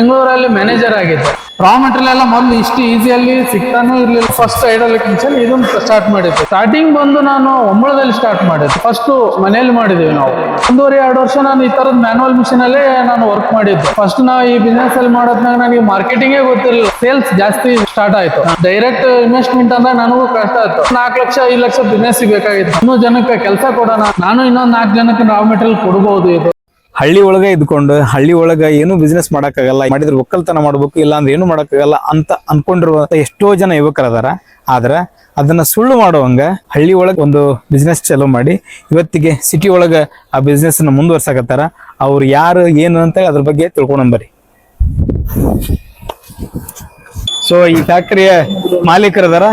ಬೆಂಗಳೂರಲ್ಲಿ ಮ್ಯಾನೇಜರ್ ಆಗಿದ್ದೆ. Raw material ಎಲ್ಲ ಮೊದಲು ಇಷ್ಟು ಈಸಿಯಲ್ಲಿ ಸಿಗ್ತಾನೂ ಇರಲಿಲ್ಲ. ಫಸ್ಟ್ ಐಡಲಿಕ್ ಮಿಷನ್ ಇದನ್ನ ಸ್ಟಾರ್ಟ್ ಮಾಡಿದ್ದೆ. ಸ್ಟಾರ್ಟಿಂಗ್ ಬಂದು ನಾನು ಒಂಬಳದಲ್ಲಿ ಸ್ಟಾರ್ಟ್ ಮಾಡಿದ್ದೆ. ಫಸ್ಟ್ ಮನೇಲಿ ಮಾಡಿದ್ವಿ ನಾವು. ಒಂದೂವರೆ, ಎರಡು ವರ್ಷ ನಾನು ಈ ತರದ ಮ್ಯಾನುವಲ್ ಮಿಷನ್ ಅಲ್ಲೇ ನಾನು ವರ್ಕ್ ಮಾಡಿದ್ದೆ. ಫಸ್ಟ್ ನಾವು ಈ ಬಿಸ್ನೆಸ್ ಅಲ್ಲಿ ಮಾಡೋದ್ನಾಗ ನನಗೆ ಮಾರ್ಕೆಟಿಂಗೇ ಗೊತ್ತಿರಲಿಲ್ಲ. ಸೇಲ್ಸ್ ಜಾಸ್ತಿ ಸ್ಟಾರ್ಟ್ ಆಯ್ತು. ಡೈರೆಕ್ಟ್ ಇನ್ವೆಸ್ಟ್ಮೆಂಟ್ ಅಂದ್ರೆ ನನಗೂ ಕಷ್ಟ ಆಯ್ತು. ನಾಲ್ಕು ಲಕ್ಷ, ಐದು ಲಕ್ಷ ಬಿಸ್ನೆಸ್ ಬೇಕಾಗಿತ್ತು. ಇನ್ನೂ ಜನಕ್ಕೆ ಕೆಲಸ ಕೊಡೋಣ. ನಾನು ಇನ್ನೊಂದು ನಾಲ್ಕು ಜನಕ್ಕೆ ರಾ ಮೆಟೀರಿಯಲ್ ಕೊಡಬಹುದು ಇದು. ಹಳ್ಳಿ ಒಳಗೆ ಇದ್ಕೊಂಡು ಹಳ್ಳಿ ಒಳಗ ಏನು ಬಿಸ್ನೆಸ್ ಮಾಡಕ್ಕಾಗಲ್ಲ ಮಾಡಿದ್ರೆ ಒಕ್ಕಲ್ತನ ಮಾಡ್ಬೇಕು ಇಲ್ಲ ಅಂದ್ರೆ ಏನು ಮಾಡಕ್ಕಾಗಲ್ಲ ಅಂತ ಅನ್ಕೊಂಡಿರುವಂತ ಎಷ್ಟೋ ಜನ ಯುವಕರದಾರ. ಆದ್ರ ಅದನ್ನ ಸುಳ್ಳು ಮಾಡುವಂಗ ಹಳ್ಳಿ ಒಳಗೆ ಒಂದು ಬಿಸ್ನೆಸ್ ಚಾಲೂ ಮಾಡಿ ಇವತ್ತಿಗೆ ಸಿಟಿ ಒಳಗ ಆ ಬಿಸ್ನೆಸ್ನ ಮುಂದುವರ್ಸಕತ್ತಾರ. ಅವ್ರು ಯಾರು ಏನು ಅಂತ ಅದ್ರ ಬಗ್ಗೆ ತಿಳ್ಕೊಂಡ್ಬರಿ ಸೊ ಈ ಫ್ಯಾಕ್ಟರಿಯ ಮಾಲೀಕರದಾರ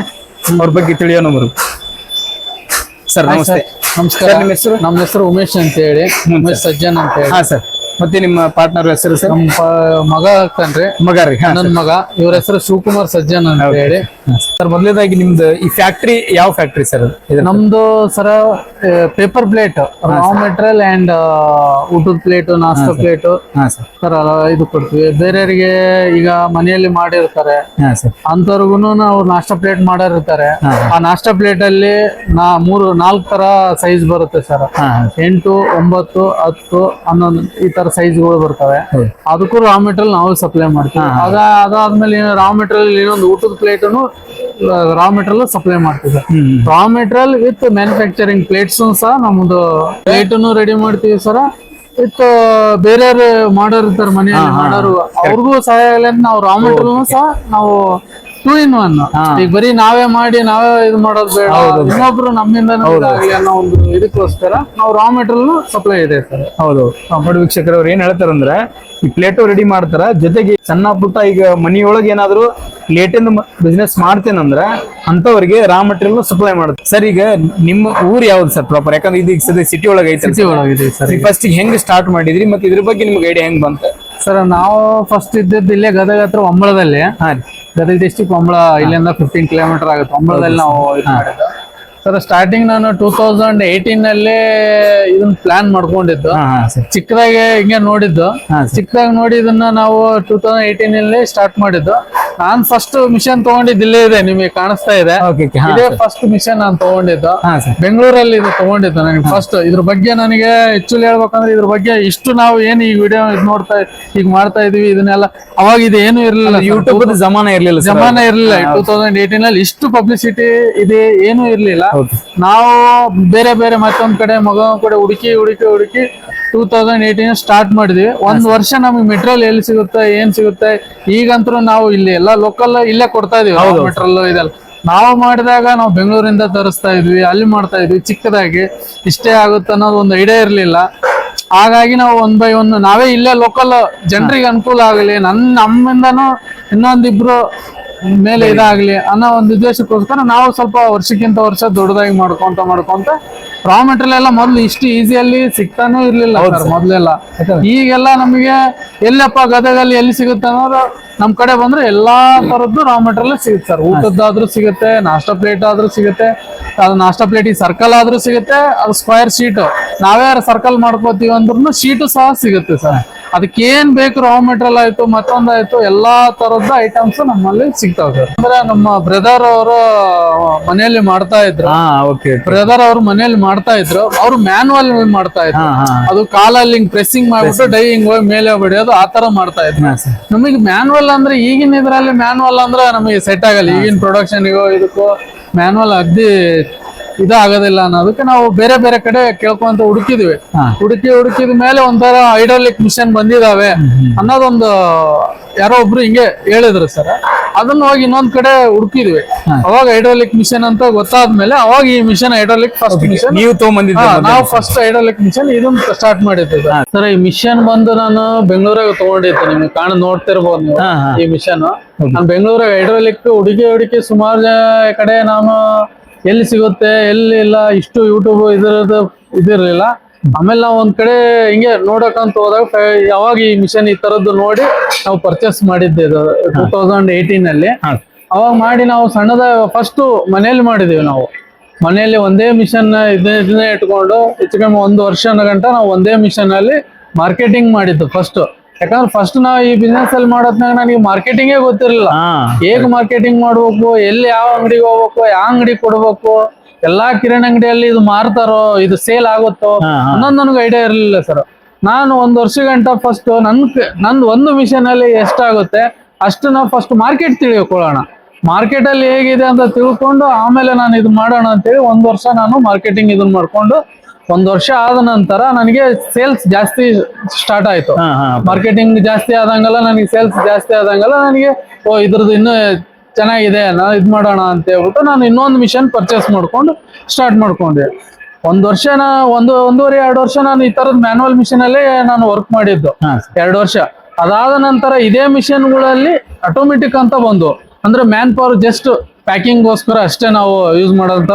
ಅವ್ರ ಬಗ್ಗೆ ತಿಳಿಯೋಣ ಬರು ಸರ್ ನಮಸ್ತೆ. ನಮಸ್ಕಾರ. ನಮ್ಮ ಹೆಸರು? ಉಮೇಶ್ ಅಂತ ಹೇಳಿ ಉಮೇಶ್ ಸಜ್ಜನ್ ಅಂತ ಹೇಳಿ ಹಾ ಸರ್. ಮತ್ತೆ ನಿಮ್ಮ ಪಾರ್ಟ್ನರ್ ಹೆಸರು ಸರ್ ನಮ್ಮ ಪ- ಮಗ ಆಗ್ತಾನ್ರಿ ಮಗ ರೀ ಹಾ ನನ್ನ ಮಗ. ಇವ್ರ ಹೆಸರು ಶಿವಕುಮಾರ್ ಸಜ್ಜನ್ ಅಂತ ಹೇಳಿ. ಸರ್ ಮೊದಲನೇದಾಗಿ ನಿಮ್ದು ಈ ಫ್ಯಾಕ್ಟ್ರಿ ಯಾವ ಫ್ಯಾಕ್ಟ್ರಿ ಸರ್ ಇದು ನಮ್ದು ಸರ paper plate raw material and ಊಟದ ಪ್ಲೇಟ್ ನಾಷ್ಟ ಪ್ಲೇಟ್ ಹಾ ಸರ್ ಸರ್ ಇದು ಕೊಡ್ತೀವಿ. ಬೇರೆಯವರಿಗೆ ಈಗ ಮನೆಯಲ್ಲಿ ಮಾಡಿರ್ತಾರೆ. ಹಾ ಸರ್ ಅಂತವ್ರಿಗೂ ನಾವು ನಾಷ್ಟ ಪ್ಲೇಟ್ ಮಾಡಿರ್ತಾರೆ. ಆ ನಾಷ್ಟ ಪ್ಲೇಟ್ ಅಲ್ಲಿ ನಾ ಮೂರು ನಾಲ್ಕು ತರ ಸೈಜ್ ಬರುತ್ತೆ ಸರ್ ಹಾ ಎಂಟು ಒಂಬತ್ತು ಹತ್ತು ಹನ್ನೊಂದು ಈ ತರ ಸೈಜ್ಗಳು ಬರ್ತವೆ. ಹೌದು. ಅದಕ್ಕೂ ರಾ ಮೆಟೀರಿಯಲ್ ನಾವು ಸಪ್ಲೈ ಮಾಡ್ತೀವಿ. ಅದ ಅದಾದ್ಮೇಲೆ ರಾ ಮೆಟೀರಿಯಲ್ ಇನ್ನೊಂದು ಊಟದ ಪ್ಲೇಟನ್ನು ರಾ ಮೆಟೀರಿಯಲ್ ಸಪ್ಲೈ ಮಾಡ್ತೀವಿ. Raw material with manufacturing plates ಸಹ ನಮ್ದು ಪ್ಲೇಟನ್ನು ರೆಡಿ ಮಾಡ್ತೀವಿ ಸರ್. ವಿತ್ ಬೇರೆಯವ್ರು ಮಾಡೋರು ಇರ್ತಾರೆ ಮನೆಯಲ್ಲಿ ಮಾಡೋರು. ಅವ್ರಿಗೂ ಸಹಾಯ ಆಗಲಿ ನಾವು ರಾ ಮೆಟೀರಿಯಲ್ ಸಹ ನಾವು ಟೂ ಇನ್ ಒನ್ ಈಗ ಬರೀ ನಾವೇ ಮಾಡಿ ನಾವೇ ಇದು ಮಾಡೋದು ಬೇಡ. ಇನ್ನೊಬ್ರು ನಮ್ಮಿಂದ ಆಗಲಿ ಅನ್ನೋ ಒಂದು ಇದಕ್ಕೋಸ್ಕರ ನಾವು ರಾ ಮೆಟೀರಿಯಲ್ ಸಪ್ಲೈ ಇದೆ ಸರ್. ಹೌದು ಕಾಂಪೌಂಡ್ ವೀಕ್ಷಕರು ಅವ್ರು ಏನ್ ಹೇಳ್ತಾರಂದ್ರೆ ಈ ಪ್ಲೇಟು ರೆಡಿ ಮಾಡ್ತಾರ. ಜೊತೆಗೆ ಸಣ್ಣ ಪುಟ್ಟ ಈಗ ಮನಿಯೊಳಗೆ ಏನಾದ್ರು ಪ್ಲೇಟಿಂದ ಬಿಸ್ನೆಸ್ ಮಾಡ್ತೇನಂದ್ರ ಅಂತವ್ರಿಗೆ ರಾ ಮಟೀರಿಯಲ್ ಸಪ್ಲೈ ಮಾಡುತ್ತೆ. ಸರ್ ಈಗ ನಿಮ್ಮ ಊರ್ ಯಾವ್ದು ಸರ್ ಪ್ರಾಪರ್ ಯಾಕಂದ್ರೆ ಇದು ಸದ್ಯ ಸಿಟಿ ಒಳಗೆ ಐತೆ ಸಿಟಿ ಒಳಗಿದೆ ಸರ್ ಫಸ್ಟ್ ಹೆಂಗ್ ಸ್ಟಾರ್ಟ್ ಮಾಡಿದ್ರಿ? ಮತ್ತೆ ಇದ್ರ ಬಗ್ಗೆ ನಿಮ್ಗೆ ಐಡಿಯಾ ಹೆಂಗ್ ಬಂತ? ಸರ್ ನಾವು ಫಸ್ಟ್ ಇದ್ದದ್ದು ಇಲ್ಲೇ ಗದಗ ಹತ್ರ ಒಂಬಳದಲ್ಲಿ. ಹಾ ರೀ. ಗದಗ ಡಿಸ್ಟಿಕ್ ಒಂಬಳ ಇಲ್ಲಿಂದ ಫಿಫ್ಟೀನ್ ಕಿಲೋಮೀಟರ್ ಆಗುತ್ತೆ. ಒಂಬಳದಲ್ಲಿ ನಾವು ಇದು ಮಾಡಿದ್ದು. ಸರ್ ಸ್ಟಾರ್ಟಿಂಗ್ ನಾನು ಟೂ ತೌಸಂಡ್ ಏಯ್ಟೀನ್ ಅಲ್ಲಿ ಇದನ್ನ ಪ್ಲಾನ್ ಮಾಡ್ಕೊಂಡಿದ್ದು. ಚಿಕ್ಕದಾಗೆ ಹಿಂಗೆ ನೋಡಿದ್ದು. ಚಿಕ್ಕದಾಗಿ ನೋಡಿ ಇದನ್ನ ನಾವು ಟೂ ತೌಸಂಡ್ ಏಯ್ಟೀನ್ ಅಲ್ಲಿ ಸ್ಟಾರ್ಟ್ ಮಾಡಿದ್ದು. ನಾನ್ ಫಸ್ಟ್ ಮಿಷನ್ ತಗೊಂಡಿದ್ದು ಇಲ್ಲೇ ಇದೆ ನಿಮಗೆ ಕಾಣಿಸ್ತಾ ಇದೆ. ಇದೇ ಫಸ್ಟ್ ಮಿಷನ್ ನಾನು ತಗೊಂಡಿದ್ದು. ಬೆಂಗಳೂರಲ್ಲಿ ಇದು ತಗೊಂಡಿದ್ದು ನನಗೆ ಫಸ್ಟ್ ಇದ್ರ ಬಗ್ಗೆ ನನಗೆ ಆಕ್ಚುಲಿ ಹೇಳ್ಬೇಕಂದ್ರೆ ಇದ್ರ ಬಗ್ಗೆ ಇಷ್ಟು ನಾವು ಏನು ಈ ವಿಡಿಯೋ ಇದು ನೋಡ್ತಾ ಈಗ ಮಾಡ್ತಾ ಇದೀವಿ ಇದನ್ನೆಲ್ಲ ಅವಾಗ ಇದು ಏನು ಇರಲಿಲ್ಲ ಯೂಟ್ಯೂಬ್ ಜಮಾನ ಇರಲಿಲ್ಲ ಜಮಾನ ಇರಲಿಲ್ಲ. ಟೂ ತೌಸಂಡ್ ಏಯ್ಟೀನ್ ಅಲ್ಲಿ ಇಷ್ಟು ಪಬ್ಲಿಸಿಟಿ ಇದೆ ಏನು ಇರಲಿಲ್ಲ. ನಾವು ಬೇರೆ ಬೇರೆ ಮತ್ತೊಂದ್ ಕಡೆ ಮಗ ಕಡೆ ಹುಡುಕಿ ಹುಡುಕಿ ಹುಡುಕಿ ಟೂ ತೌಸಂಡ್ ಏಯ್ಟೀನ್ ಸ್ಟಾರ್ಟ್ ಮಾಡಿದ್ವಿ. ಒಂದ್ ವರ್ಷ ನಮಗೆ ಮೆಟೀರಿಯಲ್ ಎಲ್ಲಿ ಸಿಗುತ್ತೆ ಏನ್ ಸಿಗುತ್ತೆ ಈಗಂತೂ ನಾವು ಇಲ್ಲಿ ಎಲ್ಲ ಲೋಕಲ್ ಇಲ್ಲೇ ಕೊಡ್ತಾ ಇದೀವಿ. ಮೆಟೀರಿಯಲ್ ಇದೆಲ್ಲ. ನಾವು ಮಾಡಿದಾಗ ನಾವು ಬೆಂಗಳೂರಿಂದ ತರಿಸ್ತಾ ಇದ್ವಿ ಅಲ್ಲಿ ಮಾಡ್ತಾ ಇದ್ವಿ ಚಿಕ್ಕದಾಗಿ. ಇಷ್ಟೇ ಆಗುತ್ತೆ ಅನ್ನೋದು ಒಂದು ಐಡಿಯಾ ಇರಲಿಲ್ಲ. ಹಾಗಾಗಿ ನಾವು ಒನ್ ಬೈ ಒನ್ ನಾವೇ ಇಲ್ಲೇ ಲೋಕಲ್ ಜನರಿಗೆ ಅನುಕೂಲ ಆಗಲಿ. ನನ್ನ ನಮ್ಮಿಂದನೂ ಇನ್ನೊಂದಿಬ್ರು ಮೇಲೆ ಇದಾಗ್ಲಿ ಅನ್ನೋ ಒಂದು ಉದ್ದೇಶಕ್ಕೋಸ್ಕರ ನಾವು ಸ್ವಲ್ಪ ವರ್ಷಕ್ಕಿಂತ ವರ್ಷ ದೊಡ್ಡದಾಗಿ ಮಾಡ್ಕೊಂತ ಮಾಡ್ಕೊಂತ ರಾ ಮೆಟೀರಿಯಲ್ ಎಲ್ಲ ಮೊದ್ಲು ಇಷ್ಟು ಈಸಿಯಲ್ಲಿ ಸಿಗ್ತಾನೂ ಇರ್ಲಿಲ್ಲ ಸರ್ ಮೊದ್ಲೆಲ್ಲ. ಈಗೆಲ್ಲ ನಮಗೆ ಎಲ್ಲಪ್ಪ ಗದಗಲ್ಲಿ ಎಲ್ಲಿ ಸಿಗುತ್ತೆ ಅನ್ನೋದು ನಮ್ ಕಡೆ ಬಂದ್ರೆ ಎಲ್ಲಾ ತರದ್ದು ರಾ ಮೆಟೀರಿಯಲ್ ಸಿಗುತ್ತೆ ಸರ್ ಊಟದ್ದಾದ್ರೂ ಸಿಗುತ್ತೆ ನಾಷ್ಟ ಪ್ಲೇಟ್ ಆದ್ರೂ ಸಿಗುತ್ತೆ ಅದು ನಾಷ್ಟ ಪ್ಲೇಟ್ ಸರ್ಕಲ್ ಆದ್ರೂ ಸಿಗುತ್ತೆ ಅದು ಸ್ಕ್ವೇರ್ ಶೀಟ್ ನಾವೇ ಸರ್ಕಲ್ ಮಾಡ್ಕೋತೀವಿ ಅಂದ್ರೂ ಶೀಟು ಸಹ ಸಿಗುತ್ತೆ ಸರ್ ಅದಕ್ಕೆ ಏನ್ ಬೇಕು ರಾ ಮೆಟೀರಿಯಲ್ ಆಯ್ತು ಮತ್ತೊಂದಾಯ್ತು ಎಲ್ಲಾ ತರದ ಐಟಮ್ಸ್ ನಮ್ಮಲ್ಲಿ ಸಿಗ್ತಾವ್ ಸರ್. ಅಂದ್ರೆ ನಮ್ಮ ಬ್ರದರ್ ಅವರು ಮನೆಯಲ್ಲಿ ಮಾಡ್ತಾ ಇದ್ರು. ಹಾ ಓಕೆ ಬ್ರದರ್ ಅವರು ಮನೆಯಲ್ಲಿ ಮಾಡ್ತಾ ಇದ್ರು. ಅವ್ರು ಮ್ಯಾನುವಲ್ ಮಾಡ್ತಾ ಇದ್ರು. ಹಾ ಹಾ ಅದು ಕಾಲಲ್ಲಿ ಪ್ರೆಸ್ಸಿಂಗ್ ಮಾಡ್ಬಿಟ್ಟು ಡೈ ಹಿಂಗ್ ಹೋಗಿ ಮೇಲೆ ಹೊಡೆಯೋದು ಆ ತರ ಮಾಡ್ತಾ ಇದ್ರು. ನಮಗೆ ಮ್ಯಾನುವಲ್ ಅಂದ್ರೆ ಈಗಿನ ಇದ್ರಲ್ಲಿ ಮ್ಯಾನುವಲ್ ಅಂದ್ರೆ ನಮಗೆ ಸೆಟ್ ಆಗಲ್ಲ. ಈಗಿನ ಪ್ರೊಡಕ್ಷನ್ ಇದಕ್ಕೂ ಮ್ಯಾನುವಲ್ ಅಗ್ದಿ ಇದಾಗೋದಿಲ್ಲ ಅನ್ನೋದಕ್ಕೆ ನಾವು ಬೇರೆ ಬೇರೆ ಕಡೆ ಕೇಳ್ಕೊಂತ ಹುಡುಕಿದ್ವಿ. ಹುಡುಕಿ ಹುಡುಕಿದ ಮೇಲೆ ಒಂಥರ ಹೈಡ್ರಾಲಿಕ್ ಮಿಷನ್ ಬಂದಿದಾವೆ ಅನ್ನೋದೊಂದು ಯಾರೋ ಒಬ್ರು ಹಿಂಗೆ ಹೇಳಿದ್ರು ಸರ್. ಅದನ್ನ ಹೋಗಿ ಇನ್ನೊಂದ್ ಕಡೆ ಹುಡುಕಿದ್ವಿ. ಅವಾಗ ಹೈಡ್ರಾಲಿಕ್ ಮಿಷನ್ ಅಂತ ಗೊತ್ತಾದ್ಮೇಲೆ ಅವಾಗ ಈ ಮಿಷನ್ ಹೈಡ್ರಾಲಿಕ್ ಫಸ್ಟ್ ಮಿಷನ್. ನೀವು ತಗೊಂಡ್ ನಾವು ಫಸ್ಟ್ ಹೈಡ್ರಾಲಿಕ್ ಮಿಷನ್ ಇದನ್ನ ಸ್ಟಾರ್ಟ್ ಮಾಡಿದ್ವಿ ಸರ್ ಈ ಮಿಷನ್ ಬಂದು ನಾನು ಬೆಂಗಳೂರಾಗ ತಗೊಂಡಿದ್ದೆ. ನಿಮ್ಗೆ ಕಾಣ ನೋಡ್ತಿರ್ಬೋದು ನೀವು ಈ ಮಿಷನ್ ನಾನು ಬೆಂಗಳೂರಾಗ ಹೈಡ್ರಾಲಿಕ್ ಹುಡುಗಿ ಹುಡುಕಿ ಸುಮಾರು ಕಡೆ ನಾನು ಎಲ್ಲಿ ಸಿಗುತ್ತೆ ಎಲ್ಲಿ ಇಲ್ಲ ಇಷ್ಟು ಯೂಟ್ಯೂಬ್ ಇದರದ್ದು ಇದಿರಲಿಲ್ಲ. ಆಮೇಲೆ ನಾವು ಒಂದ್ ಕಡೆ ಹಿಂಗೆ ನೋಡಕ್ಕಂತ ಹೋದಾಗ ಯಾವಾಗ ಈ ಮಿಷನ್ ಈ ತರದ್ದು ನೋಡಿ ನಾವು ಪರ್ಚೇಸ್ ಮಾಡಿದ್ದೆ ಇದು ಟೂ ತೌಸಂಡ್ ಏಯ್ಟೀನ್ ಅಲ್ಲಿ. ಅವಾಗ ಮಾಡಿ ನಾವು ಸಣ್ಣದ ಫಸ್ಟ್ ಮನೆಯಲ್ಲಿ ಮಾಡಿದೀವಿ ನಾವು. ಮನೆಯಲ್ಲಿ ಒಂದೇ ಮಿಷನ್ ಇದನ್ನೇ ಇದನ್ನೇ ಇಟ್ಕೊಂಡು ಹೆಚ್ಚು ಕಮ್ಮಿ ಒಂದು ವರ್ಷದ ಗಂಟ ನಾವು ಒಂದೇ ಮಿಷನ್ ಅಲ್ಲಿ ಮಾರ್ಕೆಟಿಂಗ್ ಮಾಡಿದ್ದು ಫಸ್ಟ್ ಯಾಕಂದ್ರೆ ಫಸ್ಟ್ ನಾವು ಈ ಬಿಸ್ನೆಸ್ ಅಲ್ಲಿ ಮಾಡೋದ್ನಾಗ ನನಗೆ ಮಾರ್ಕೆಟಿಂಗೇ ಗೊತ್ತಿರಲಿಲ್ಲ. ಹೇಗ್ ಮಾರ್ಕೆಟಿಂಗ್ ಮಾಡ್ಬೇಕು ಎಲ್ಲಿ ಯಾವ ಅಂಗಡಿಗೆ ಹೋಗ್ಬೇಕು ಯಾವ ಅಂಗಡಿ ಕೊಡ್ಬೇಕು ಎಲ್ಲಾ ಕಿರಣ್ ಅಂಗಡಿಯಲ್ಲಿ ಇದು ಮಾರ್ತಾರೋ ಇದು ಸೇಲ್ ಆಗುತ್ತೋ. ಅನ್ನೋದು ನನಗೆ ಐಡಿಯಾ ಇರಲಿಲ್ಲ ಸರ್ ನಾನು ಒಂದ್ ವರ್ಷ ಗಂಟ ಫಸ್ಟ್ ನನ್ ನನ್ ನಂದು ಒಂದು ಮಿಷನ್ ಅಲ್ಲಿ ಎಷ್ಟಾಗುತ್ತೆ ಅಷ್ಟು ನಾವು ಫಸ್ಟ್ ಮಾರ್ಕೆಟ್ ತಿಳಿಕೊಳ್ಳೋಣ. ಮಾರ್ಕೆಟ್ ಅಲ್ಲಿ ಹೇಗಿದೆ ಅಂತ ತಿಳ್ಕೊಂಡು ಆಮೇಲೆ ನಾನು ಇದು ಮಾಡೋಣ ಅಂತೇಳಿ ಒಂದ್ ವರ್ಷ ನಾನು ಮಾರ್ಕೆಟಿಂಗ್ ಇದನ್ನ ಮಾಡ್ಕೊಂಡು ಒಂದ್ ವರ್ಷ ಆದ ನಂತರ ನನಗೆ ಸೇಲ್ಸ್ ಜಾಸ್ತಿ ಸ್ಟಾರ್ಟ್ ಆಯ್ತು. ಮಾರ್ಕೆಟಿಂಗ್ ಜಾಸ್ತಿ ಆದಂಗಲ್ಲ ನನಗೆ ಸೇಲ್ಸ್ ಜಾಸ್ತಿ ಆದಂಗೆಲ್ಲ ನನಗೆ ಓ ಇದ್ರದ್ದು ಇನ್ನೂ ಚೆನ್ನಾಗಿದೆ ನಾ ಇದು ಮಾಡೋಣ ಅಂತ ಹೇಳ್ಬಿಟ್ಟು ನಾನು ಇನ್ನೊಂದು ಮಿಷನ್ ಪರ್ಚೇಸ್ ಮಾಡ್ಕೊಂಡು ಸ್ಟಾರ್ಟ್ ಮಾಡ್ಕೊಂಡೆ. ಒಂದು ವರ್ಷ ನಾ ಒಂದು ಒಂದೂವರೆ ಎರಡು ವರ್ಷ ನಾನು ಈ ತರದ ಮ್ಯಾನುವಲ್ ಮಿಷನ್ ಅಲ್ಲೇ ನಾನು ವರ್ಕ್ ಮಾಡಿದ್ದು. ಎರಡು ವರ್ಷ. ಅದಾದ ನಂತರ ಇದೇ ಮಿಷನ್ಗಳಲ್ಲಿ ಆಟೋಮೆಟಿಕ್ ಅಂತ ಬಂದು ಅಂದ್ರೆ ಮ್ಯಾನ್ ಪವರ್ ಜಸ್ಟ್ ಪ್ಯಾಕಿಂಗ್ಗೋಸ್ಕರ ಅಷ್ಟೇ ನಾವು ಯೂಸ್ ಮಾಡೋಂಥ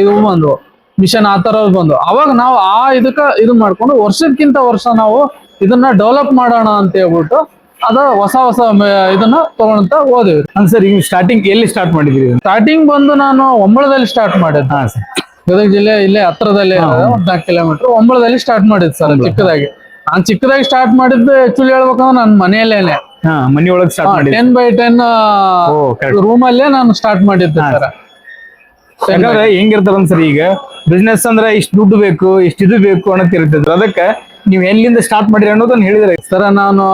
ಇದು ಬಂದು. ಮಿಷನ್ ಆ ಥರ ಬಂದು. ಅವಾಗ ನಾವು ಆ ಇದಕ್ಕ ಇದು ಮಾಡ್ಕೊಂಡು ವರ್ಷಕ್ಕಿಂತ ವರ್ಷ ನಾವು ಇದನ್ನ ಡೆವಲಪ್ ಮಾಡೋಣ ಅಂತ ಹೇಳ್ಬಿಟ್ಟು ಅದ ಹೊಸ ಹೊಸ ಇದನ್ನ ತಗೊಂತ ಹೋದೆವು. ಅಂದ್ರೆ ಸರ್ ಈಗ ಸ್ಟಾರ್ಟಿಂಗ್ ಎಲ್ಲಿ ಸ್ಟಾರ್ಟ್ ಮಾಡಿದ್ರಿ ಸ್ಟಾರ್ಟಿಂಗ್ ಬಂದು ನಾನು ಒಂಬಳದಲ್ಲಿ ಸ್ಟಾರ್ಟ್ ಮಾಡಿದ್ದೆ. ಹಾ ಸರ್. ಗದಗ ಜಿಲ್ಲೆ ಇಲ್ಲೇ ಹತ್ರದಲ್ಲೇ ಒಂದ್ ನಾಲ್ಕು ಕಿಲೋಮೀಟರ್ ಒಂಬಳದಲ್ಲಿ ಸ್ಟಾರ್ಟ್ ಮಾಡಿದ್ ಸರ್ ಚಿಕ್ಕದಾಗಿ. ನಾನು ಚಿಕ್ಕದಾಗಿ ಸ್ಟಾರ್ಟ್ ಮಾಡಿದ್ದು ಆಕ್ಚುಲಿ ಹೇಳ್ಬೇಕಂದ್ರೆ ನನ್ನ ಮನೆಯಲ್ಲೇನೆ. ಹಾ ಮನಿ ಸ್ಟಾರ್ಟ್ ಟೆನ್ ಬೈ ಟೆನ್ ರೂಮಲ್ಲೇ ಕರೆಕ್ಟ್ ರೂಮ್ ಅಲ್ಲೇ ನಾನು ಸ್ಟಾರ್ಟ್ ಮಾಡಿದ್ದೆ ಸರ್. ಹೆಂಗಿರ್ತಾರ ಸರ್ ಈಗ? ಬಿಸ್ನೆಸ್ ಅಂದ್ರೆ ಇಷ್ಟು ದುಡ್ಡು ಬೇಕು ಇಷ್ಟು ಇದು ಬೇಕು ಅನ್ನೋದು ಇರ್ತದೆ ಅದಕ್ಕೆ ನೀವು ಎಲ್ಲಿಂದ ಸ್ಟಾರ್ಟ್ ಮಾಡಿರಿ ಅನ್ನೋದನ್ನ ಹೇಳಿದ್ರೆ ಸರ್ ನಾನು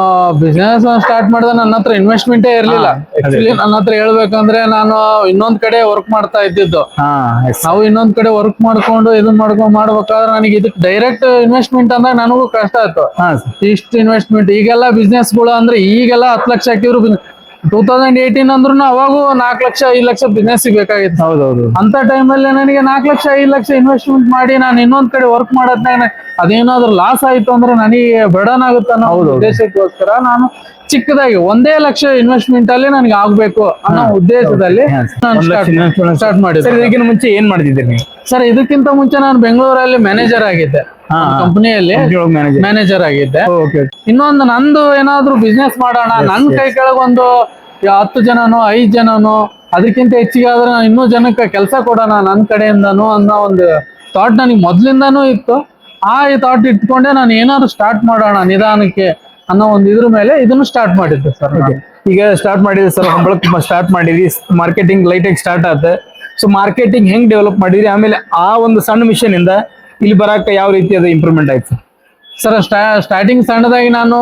ಬಿಸ್ನೆಸ್ ಸ್ಟಾರ್ಟ್ ಮಾಡಿದ ನನ್ನ ಹತ್ರ ಇನ್ವೆಸ್ಟ್ಮೆಂಟೇ ಇರ್ಲಿಲ್ಲ. ಆಕ್ಚುಲಿ ನನ್ನ ಹತ್ರ ಹೇಳ್ಬೇಕಂದ್ರೆ ನಾನು ಇನ್ನೊಂದ್ ಕಡೆ ವರ್ಕ್ ಮಾಡ್ತಾ ಇದ್ದಿದ್ದು. ನಾವು ಇನ್ನೊಂದ್ ಕಡೆ ವರ್ಕ್ ಮಾಡ್ಕೊಂಡು ಇದನ್ನ ಮಾಡ್ಕೊಂಡು ಮಾಡ್ಬೇಕಾದ್ರೆ ನನಗೆ ಇದಕ್ಕೆ ಡೈರೆಕ್ಟ್ ಇನ್ವೆಸ್ಟ್ಮೆಂಟ್ ಅಂದಾಗ ನನಗೂ ಕಷ್ಟ ಆಯ್ತು. ಇಷ್ಟು ಇನ್ವೆಸ್ಟ್ಮೆಂಟ್ ಈಗೆಲ್ಲ business ಗಳು ಅಂದ್ರೆ ಈಗೆಲ್ಲ ಹತ್ತು ಲಕ್ಷ ಹಾಕಿದ್ರು ಟೂ ತೌಸಂಡ್ ಏಯ್ಟೀನ್ ಅಂದ್ರೂ ಅವಾಗೂ ನಾಲ್ಕು ಲಕ್ಷ ಐದು ಲಕ್ಷ ಬಿಸ್ನೆಸ್ ಬೇಕಾಗಿತ್ತು ಹೌದು ಅಂತ ಟೈಮಲ್ಲಿ ನನಗೆ ನಾಲ್ಕು ಲಕ್ಷ ಐದು ಲಕ್ಷ ಇನ್ವೆಸ್ಟ್ಮೆಂಟ್ ಮಾಡಿ ನಾನು ಇನ್ನೊಂದ್ ಕಡೆ ವರ್ಕ್ ಮಾಡೋದ್ನಾಗ ಅದೇನಾದ್ರೂ ಲಾಸ್ ಆಯ್ತು ಅಂದ್ರೆ ನನಗೆ ಬರ್ಡನ್ ಆಗುತ್ತೆ ಅನ್ನೋ ಒಂದು ಉದ್ದೇಶಕ್ಕೋಸ್ಕರ ನಾನು ಚಿಕ್ಕದಾಗಿ ಒಂದೇ ಲಕ್ಷ ಇನ್ವೆಸ್ಟ್ಮೆಂಟ್ ಅಲ್ಲಿ ನನಗೆ ಆಗ್ಬೇಕು ಅನ್ನೋ ಉದ್ದೇಶದಲ್ಲಿ ನಾನು ಸ್ಟಾರ್ಟ್ ಮಾಡಿದ್ದೆ. ಸರ್ ಇದಕ್ಕಿಂತ ಮುಂಚೆ ಏನ್ ಮಾಡ್ತಿದ್ದೀರಿ ನೀವು? ಸರ್ ಇದಕ್ಕಿಂತ ಮುಂಚೆ ನಾನು ಬೆಂಗಳೂರಲ್ಲಿ ಮ್ಯಾನೇಜರ್ ಆಗಿದ್ದೆ. ಕಂಪನಿಯಲ್ಲಿ ಮ್ಯಾನೇಜರ್ ಆಗಿದ್ದೆ. ಓಕೆ ಇನ್ನೊಂದು ನಂದು ಏನಾದ್ರು ಬಿಸ್ನೆಸ್ ಮಾಡೋಣ ನನ್ ಕೈ ಕೆಳಗೊಂದು ಹತ್ತು ಜನನೋ ಐದ್ ಜನನೋ ಅದಕ್ಕಿಂತ ಹೆಚ್ಚಿಗೆ ಆದ್ರೆ ನಾನು ಇನ್ನೂ ಜನಕ್ಕೆ ಕೆಲಸ ಕೊಡೋಣ ನನ್ನ ಕಡೆಯಿಂದನು ಅನ್ನೋ ಒಂದು ಥಾಟ್ ನನಗೆ ಮೊದ್ಲಿಂದಾನು ಇತ್ತು. ಆ ಥಾಟ್ ಇಟ್ಕೊಂಡೆ ನಾನು ಏನಾದ್ರು ಸ್ಟಾರ್ಟ್ ಮಾಡೋಣ ನಿಧಾನಕ್ಕೆ ಅನ್ನೋ ಒಂದು ಇದ್ರ ಮೇಲೆ ಇದನ್ನು ಸ್ಟಾರ್ಟ್ ಮಾಡಿದ್ದೆ ಸರ್ ಈಗ ಸ್ಟಾರ್ಟ್ ಮಾಡಿದ್ರಿ ಸರ್ ಹಂಬಳಕ್ ಸ್ಟಾರ್ಟ್ ಮಾಡಿದ್ರಿ. ಮಾರ್ಕೆಟಿಂಗ್ ಲೈಟ್ ಆಗಿ ಸ್ಟಾರ್ಟ್ ಆತ. ಸೊ ಮಾರ್ಕೆಟಿಂಗ್ ಹೆಂಗ್ ಡೆವಲಪ್ ಮಾಡಿದ್ರಿ? ಆಮೇಲೆ ಆ ಒಂದು ಸಣ್ಣ ಮಿಷನ್ ಇಂದ ಇಲ್ಲಿ ಬರಕ್ಕೆ ಯಾವ ರೀತಿ ಅದು ಇಂಪ್ರೂವ್ಮೆಂಟ್ ಆಯ್ತು? ಸರ್ ಸ್ಟಾ ಸ್ಟಾರ್ಟಿಂಗ್ ಸಣ್ಣದಾಗಿ ನಾನು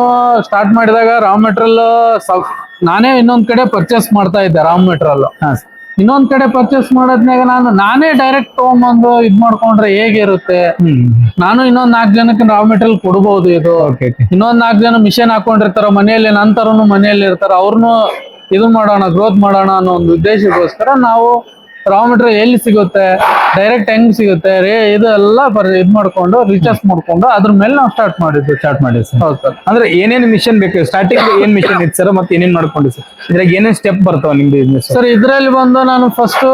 ಸ್ಟಾರ್ಟ್ ಮಾಡಿದಾಗ ರಾ ಮೆಟೀರಿಯಲ್ ನಾನೇ ಇನ್ನೊಂದ್ ಕಡೆ ಪರ್ಚೇಸ್ ಮಾಡ್ತಾ ಇದ್ದೆ ರಾ ಮೆಟೀರಿಯಲ್ ಹಾ. ಇನ್ನೊಂದ್ ಕಡೆ ಪರ್ಚೇಸ್ ಮಾಡೋದ್ನಾಗ ನಾನು ನಾನೇ ಡೈರೆಕ್ಟ್ ತಗೊಂಬಂದು ಇದ್ ಮಾಡ್ಕೊಂಡ್ರೆ ಹೇಗಿರುತ್ತೆ ಹ್ಮ್ ನಾನು ಇನ್ನೊಂದ್ ನಾಲ್ಕು ಜನಕ್ಕೆ ರಾ ಮೆಟೀರಿಯಲ್ ಕೊಡ್ಬೋದು ಇದು. ಇನ್ನೊಂದ್ ನಾಲ್ಕು ಜನ ಮಿಷನ್ ಹಾಕೊಂಡಿರ್ತಾರ ಮನೆಯಲ್ಲಿ ನಂತರನು ಮನೆಯಲ್ಲಿ ಇರ್ತಾರ ಅವ್ರನ್ನು ಇದು ಮಾಡೋಣ ಗ್ರೋತ್ ಮಾಡೋಣ ಅನ್ನೋ ಒಂದು ಉದ್ದೇಶಕ್ಕೋಸ್ಕರ ನಾವು ರಾ ಮೆಟೀರಿಯಲ್ ಎಲ್ಲಿ ಸಿಗುತ್ತೆ ಡೈರೆಕ್ಟ್ ಹೆಂಗ್ ಸಿಗುತ್ತೆ ರೇ ಇದೆಲ್ಲ ಬರ್ ಇದ್ ಮಾಡ್ಕೊಂಡು ರಿಚಾರ್ಜ್ ಮಾಡ್ಕೊಂಡು ಅದ್ರ ಮೇಲೆ ನಾವು ಸ್ಟಾರ್ಟ್ ಮಾಡಿದ್ವಿ ಸ್ಟಾರ್ಟ್ ಮಾಡಿದ್ವಿ ಸರ್. ಹೌದು ಸರ್. ಅಂದ್ರೆ ಏನೇನು ಮಿಷನ್ ಬೇಕು? ಸ್ಟಾರ್ಟಿಂಗ್ ಏನ್ ಮಿಷನ್ ಇತ್ತು ಸರ್? ಮತ್ತೆ ಏನೇನ್ ಮಾಡ್ಕೊಂಡಿ ಸರ್? ಇದ್ರಾಗ ಏನೇನ್ ಸ್ಟೆಪ್ ಬರ್ತಾವ ನಿಮ್ದು ಬಿಸ್ನೆಸ್ ಸರ್? ಇದ್ರಲ್ಲಿ ಬಂದು ನಾನು ಫಸ್ಟ್